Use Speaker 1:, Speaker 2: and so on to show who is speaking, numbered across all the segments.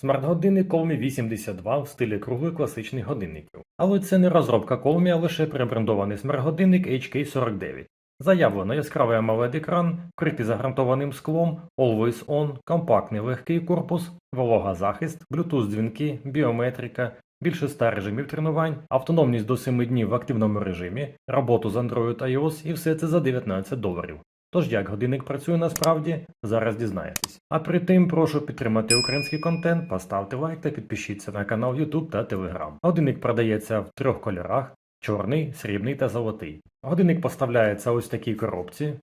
Speaker 1: Смарт-годинник Colmi 82 в стилі круглих класичних годинників. Але це не розробка Colmi, а лише перебрендований смарт-годинник HK49. Заявлено яскравий amoled екран вкритий загрантованим склом, Always On, компактний легкий корпус, вологозахист, Bluetooth дзвінки, біометрика, більше ста режимів тренувань, автономність до 7 днів в активному режимі, роботу з Android iOS і все це за 19 доларів. Тож як годинник працює насправді, зараз дізнаєтесь. А при тим прошу підтримати український контент, поставте лайк та підпишіться на канал YouTube та Telegram. Годинник продається в трьох кольорах: чорний, срібний та золотий. Годинник поставляється ось в такій коробці.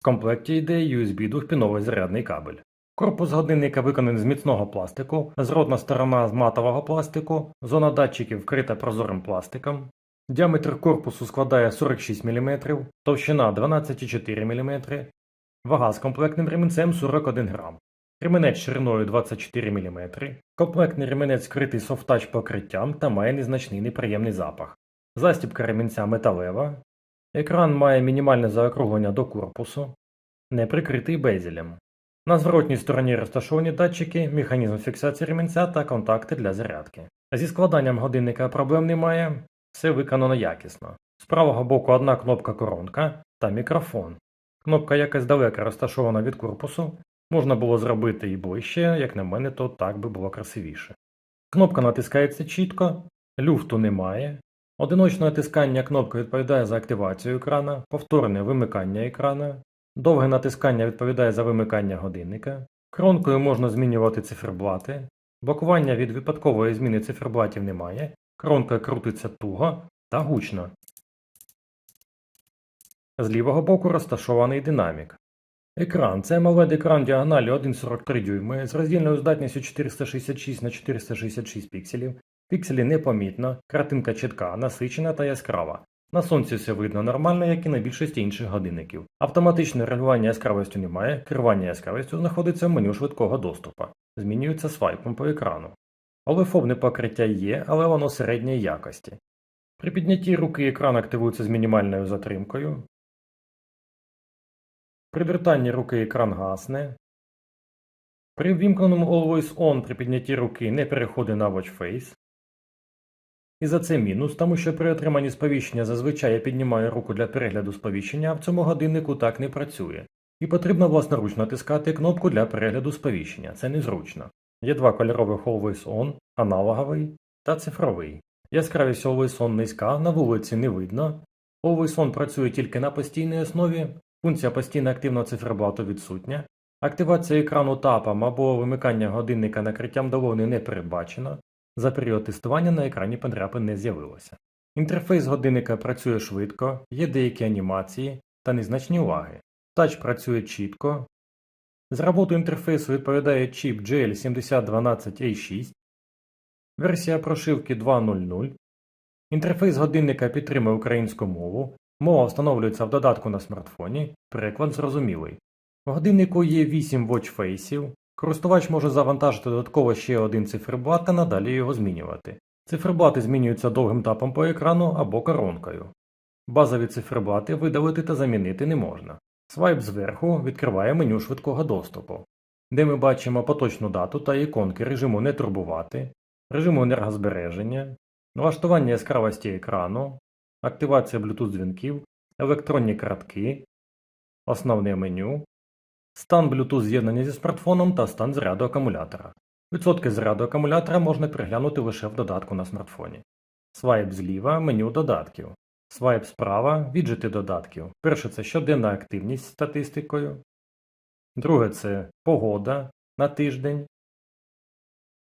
Speaker 1: В комплекті йде USB двохпіновий зарядний кабель. Корпус годинника виконаний з міцного пластику, зродна сторона з матового пластику, зона датчиків вкрита прозорим пластиком. Діаметр корпусу складає 46 мм, товщина 12,4 мм, вага з комплектним ремінцем 41 грам. Ремінець шириною 24 мм. Комплектний ремінець вкритий софтач покриттям та має незначний неприємний запах. Застібка ремінця металева. Екран має мінімальне заокруглення до корпусу, не прикритий безелем. На зворотній стороні розташовані датчики, механізм фіксації ремінця та контакти для зарядки. Зі складанням годинника проблем немає, все виконано якісно. З правого боку одна кнопка коронка та мікрофон. Кнопка якась далека розташована від корпусу, можна було зробити і ближче, як на мене, то так би було красивіше. Кнопка натискається чітко, люфту немає. Одиночне натискання кнопки відповідає за активацію екрана, повторне вимикання екрана, довге натискання відповідає за вимикання годинника. Кронкою можна змінювати циферблати, блокування від випадкової зміни циферблатів немає, кронка крутиться туго та гучно. З лівого боку розташований динамік. Екран це amoled екран діагоналі 1,43 дюйми з роздільною здатністю 466 на 466 пікселів. Пікселі непомітно, картинка чітка, насичена та яскрава. На сонці все видно нормально, як і на більшості інших годинників. Автоматичне регулювання яскравістю немає, керування яскравістю знаходиться в меню швидкого доступу. Змінюється свайпом по екрану. Олефобне покриття є, але воно середньої якості. При піднятті руки екран активується з мінімальною затримкою. При вертанні руки екран гасне. При ввімкненому Always On при піднятті руки не переходить на Watch Face. І за це мінус, тому що при отриманні сповіщення зазвичай я піднімаю руку для перегляду сповіщення, а в цьому годиннику так не працює. І потрібно власноруч натискати кнопку для перегляду сповіщення, це незручно. Є два кольорових Always On, аналоговий та цифровий. Яскравість Always On низька, на вулиці не видно. Always On працює тільки на постійній основі, функція постійно активного циферблату відсутня. Активація екрану тапом або вимикання годинника накриттям долони не передбачено. За період тестування на екрані подряпин не з'явилося. Інтерфейс годинника працює швидко, є деякі анімації та незначні уваги. Тач працює чітко. З роботу інтерфейсу відповідає чіп GL7012A6, версія прошивки 2.0.0. Інтерфейс годинника підтримує українську мову, мова встановлюється в додатку на смартфоні, переклад зрозумілий. В годиннику є 8 watchfaceів, Користувач може завантажити додатково ще один циферблат та надалі його змінювати. Циферблати змінюються довгим тапом по екрану або коронкою. Базові циферблати видалити та замінити не можна. Свайп зверху відкриває меню швидкого доступу, де ми бачимо поточну дату та іконки режиму не турбувати, режиму енергозбереження, налаштування яскравості екрану, активація Bluetooth дзвінків, електронні картки, основне меню. Стан Bluetooth з'єднання зі смартфоном та стан заряду акумулятора. Відсотки заряду акумулятора можна переглянути лише в додатку на смартфоні. Свайп зліва меню додатків. Свайп справа віджити додатків. Перше це щоденна активність з статистикою. Друге це погода на тиждень.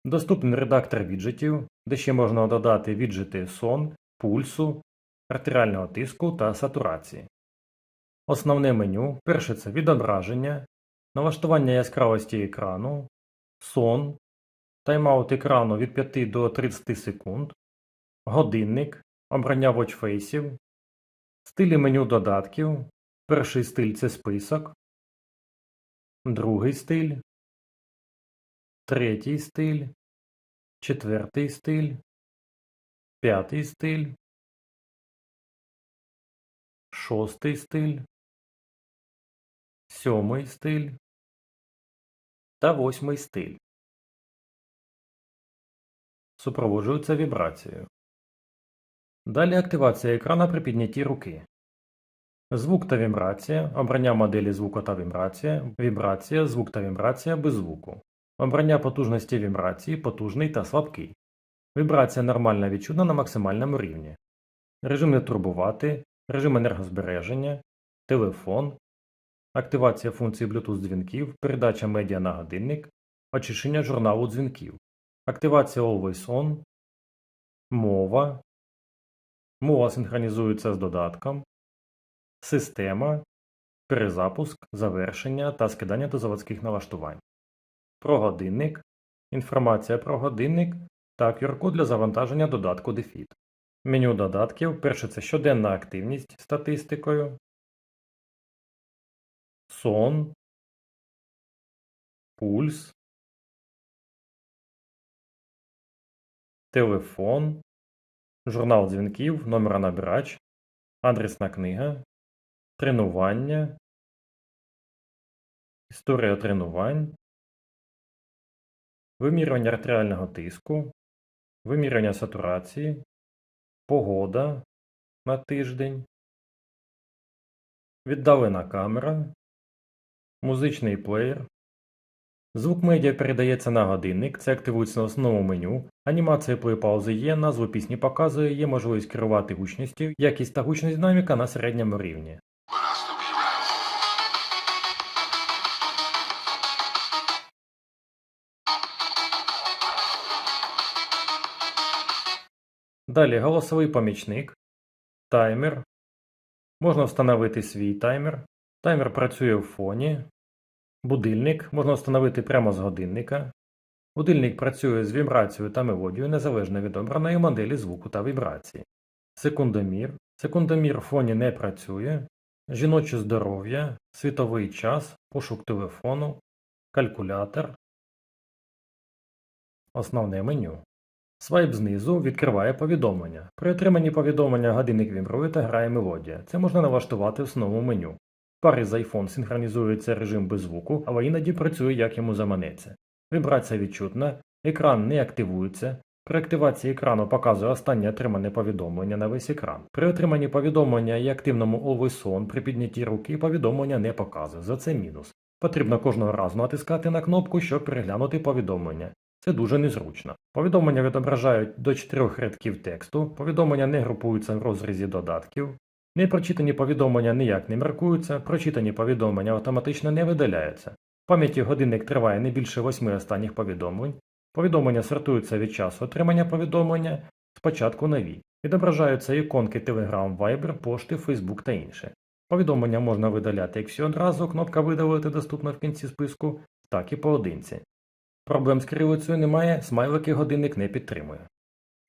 Speaker 1: Доступний редактор віджитів, де ще можна додати віджити сон, пульсу, артеріального тиску та сатурації. Основне меню. Перше це відображення, налаштування яскравості екрану, сон, тайм-аут екрану від 5 до 30 секунд, годинник, обрання watchfaceів, стилі меню додатків. Перший стиль це список, другий стиль, третій стиль, четвертий стиль, п'ятий стиль, шостий стиль, сьомий стиль та восьмий стиль. супроводжуються вібрацією. Далі активація екрана при піднятті руки. Звук та вібрація, обрання моделі звуку та вібрація, вібрація, звук та вібрація без звуку. Обрання потужності вібрації потужний та слабкий. Вібрація нормальна відчутна на максимальному рівні. Режим не турбувати, режим енергозбереження, телефон, активація функції Bluetooth дзвінків, передача медіа на годинник, очищення журналу дзвінків, активація Always On, мова, мова синхронізується з додатком, система, перезапуск, завершення та скидання до заводських налаштувань. Про годинник, інформація про годинник та QR-код для завантаження додатку DeFit. Меню додатків. Перше це щоденна активність статистикою, сон, пульс, телефон, журнал дзвінків, номера набирач, адресна книга, тренування, історія тренувань, вимірювання артеріального тиску, вимірювання сатурації, погода на тиждень, віддалена камера, музичний плеєр. Звук медіа передається на годинник, це активується на основному меню. Анімація плей-паузи є, назву пісні показує, є можливість керувати гучністю, якість та гучність динаміка на середньому рівні. Далі голосовий помічник, таймер. Можна встановити свій таймер. Таймер працює в фоні. Будильник можна встановити прямо з годинника. Будильник працює з вібрацією та мелодією незалежно від обраної моделі звуку та вібрації. Секундомір. Секундомір в фоні не працює. Жіноче здоров'я, світовий час, пошук телефону, калькулятор. Основне меню. Свайп знизу відкриває повідомлення. При отриманні повідомлення годинник вібрує та грає мелодія. Це можна налаштувати в основному меню. В парі з iPhone синхронізується режим без звуку, але іноді працює як йому заманеться. Вібрація відчутна, екран не активується. При активації екрану показує останнє отримане повідомлення на весь екран. При отриманні повідомлення і активному Always On при піднятті руки повідомлення не показує, за це мінус. Потрібно кожного разу натискати на кнопку, щоб переглянути повідомлення. Це дуже незручно. Повідомлення відображають до 4 рядків тексту, повідомлення не групуються в розрізі додатків, непрочитані повідомлення ніяк не маркуються, прочитані повідомлення автоматично не видаляються. В пам'яті годинник триває не більше 8 останніх повідомлень, повідомлення сортуються від часу отримання повідомлення, спочатку нові, відображаються іконки Telegram, Viber, пошти, Facebook та інше. Повідомлення можна видаляти як всі одразу, кнопка видалити доступна в кінці списку, так і поодинці. Проблем з кирилицею немає, смайлики годинник не підтримує.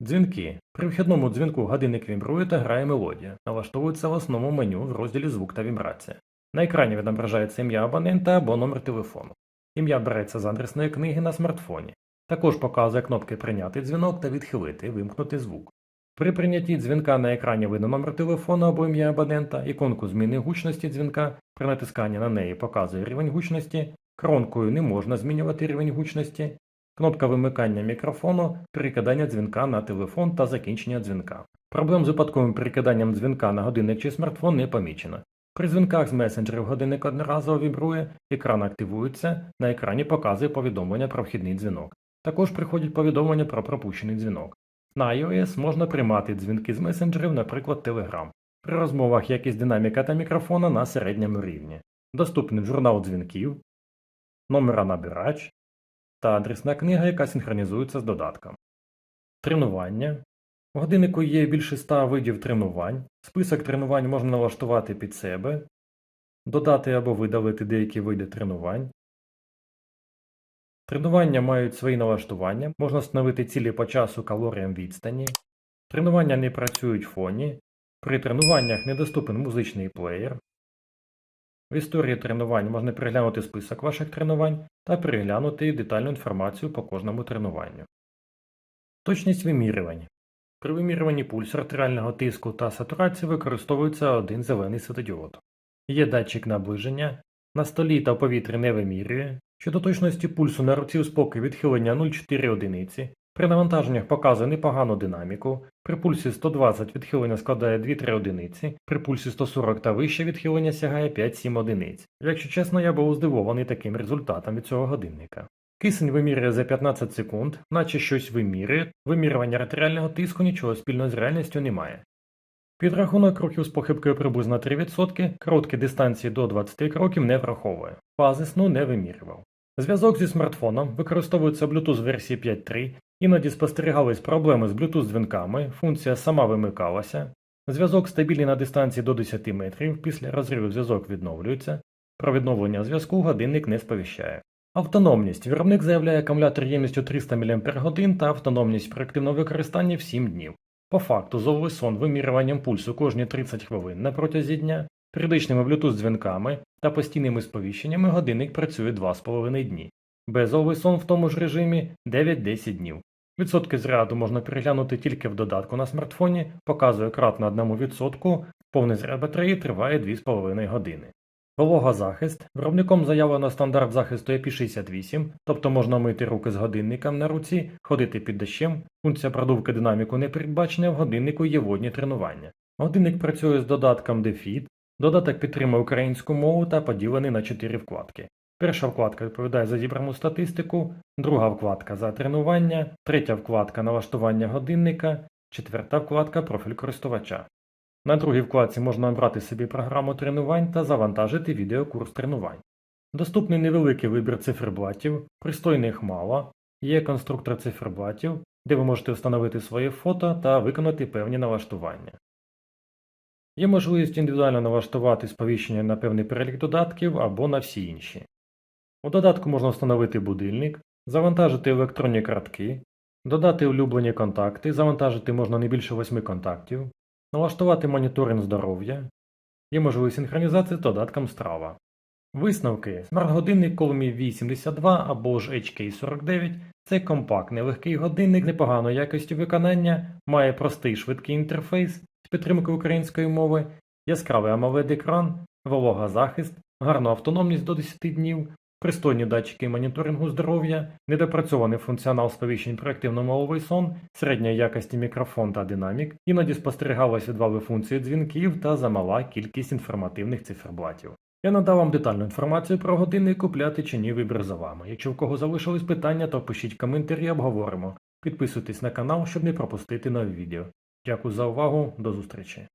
Speaker 1: Дзвінки. При вхідному дзвінку годинник вібрує та грає мелодія, налаштовується в основному меню в розділі звук та вібрація. На екрані відображається ім'я абонента або номер телефону. Ім'я береться з адресної книги на смартфоні. Також показує кнопки Прийняти дзвінок та відхилити, вимкнути звук. При прийнятті дзвінка на екрані видно номер телефону або ім'я абонента, іконку зміни гучності дзвінка, при натисканні на неї показує рівень гучності, Кронкою не можна змінювати рівень гучності, кнопка вимикання мікрофону, перекидання дзвінка на телефон та закінчення дзвінка. Проблем з випадковим перекиданням дзвінка на годинник чи смартфон не помічено. При дзвінках з месенджерів годинник одноразово вібрує, екран активується, на екрані показує повідомлення про вхідний дзвінок. Також приходять повідомлення про пропущений дзвінок. На iOS можна приймати дзвінки з месенджерів, наприклад, Telegram. При розмовах якість динаміка та мікрофона на середньому рівні. Доступний журнал дзвінків, номера набирач та адресна книга, яка синхронізується з додатком. Тренування. В годиннику є більше 100 видів тренувань. Список тренувань можна налаштувати під себе, додати або видалити деякі види тренувань. Тренування мають свої налаштування, можна встановити цілі по часу калоріям відстані. Тренування не працюють в фоні. При тренуваннях недоступен музичний плеєр. В історії тренувань можна переглянути список ваших тренувань та переглянути детальну інформацію по кожному тренуванню. Точність вимірювань. При вимірюванні пульсу артеріального тиску та сатурації використовується один зелений світодіод. Є датчик наближення, на столі та повітрі не вимірює. Щодо точності пульсу на руці у спокій відхилення 0,4 одиниці, При навантаженнях показує непогану динаміку, при пульсі 120 відхилення складає 2-3 одиниці, при пульсі 140 та вище відхилення сягає 5-7 одиниць. Якщо чесно, я був здивований таким результатом від цього годинника. Кисень вимірює за 15 секунд, наче щось вимірює, вимірювання артеріального тиску нічого спільного з реальністю не має. Підрахунок кроків з похибкою приблизно 3%, короткі дистанції до 20 кроків не враховує, фази сну не вимірював. Зв'язок зі смартфоном використовується Bluetooth версії 5.3, іноді спостерігались проблеми з Bluetooth дзвінками, функція сама вимикалася, зв'язок стабільний на дистанції до 10 метрів, після розриву зв'язок відновлюється, про відновлення зв'язку годинник не сповіщає. Автономність. Виробник заявляє акумулятор ємністю 300 мАч та автономність при активному використанні в 7 днів. По факту, зовий сон вимірюванням пульсу кожні 30 хвилин на протязі дня, періодичними Bluetooth дзвінками та постійними сповіщеннями годинник працює 2,5 дні. Безовий сон в тому ж режимі 9-10 днів. Відсотки зряду можна переглянути тільки в додатку на смартфоні, показує кратно 1%, повний заряд батареї триває 2,5 години. Вологозахист. Виробником заявлено стандарт захисту IP68, тобто можна мити руки з годинником на руці, ходити під дощем, функція продувки динаміку не передбачена, в годиннику є водні тренування. Годинник працює з додатком DeFit, додаток підтримує українську мову та поділений на 4 вкладки. Перша вкладка відповідає за зібрану статистику, друга вкладка за тренування, третя вкладка налаштування годинника, четверта вкладка профіль користувача. На другій вкладці можна обрати собі програму тренувань та завантажити відеокурс тренувань. Доступний невеликий вибір циферблатів, пристойних мало, є конструктор циферблатів, де ви можете встановити своє фото та виконати певні налаштування. Є можливість індивідуально налаштувати сповіщення на певний перелік додатків або на всі інші. У додатку можна встановити будильник, завантажити електронні картки, додати улюблені контакти, завантажити можна не більше 8 контактів, налаштувати моніторинг здоров'я, є можливість синхронізації з додатком Strava. Висновки. Смарт-годинник Colmi V72 або ж HK49 це компактний легкий годинник з непоганою якістю виконання, має простий швидкий інтерфейс з підтримкою української мови, яскравий amoled екран вологозахист, гарну автономність до 10 днів, пристойні датчики моніторингу здоров'я, недопрацьований функціонал сповіщень при активному мовий сон, середньої якості мікрофон та динамік, іноді спостерігалися відвали функції дзвінків та замала кількість інформативних циферблатів. Я надав вам детальну інформацію про годинник купляти чи ні вибір за вами. Якщо в кого залишились питання, то пишіть коментарі, обговоримо. Підписуйтесь на канал, щоб не пропустити нові відео. Дякую за увагу, до зустрічі.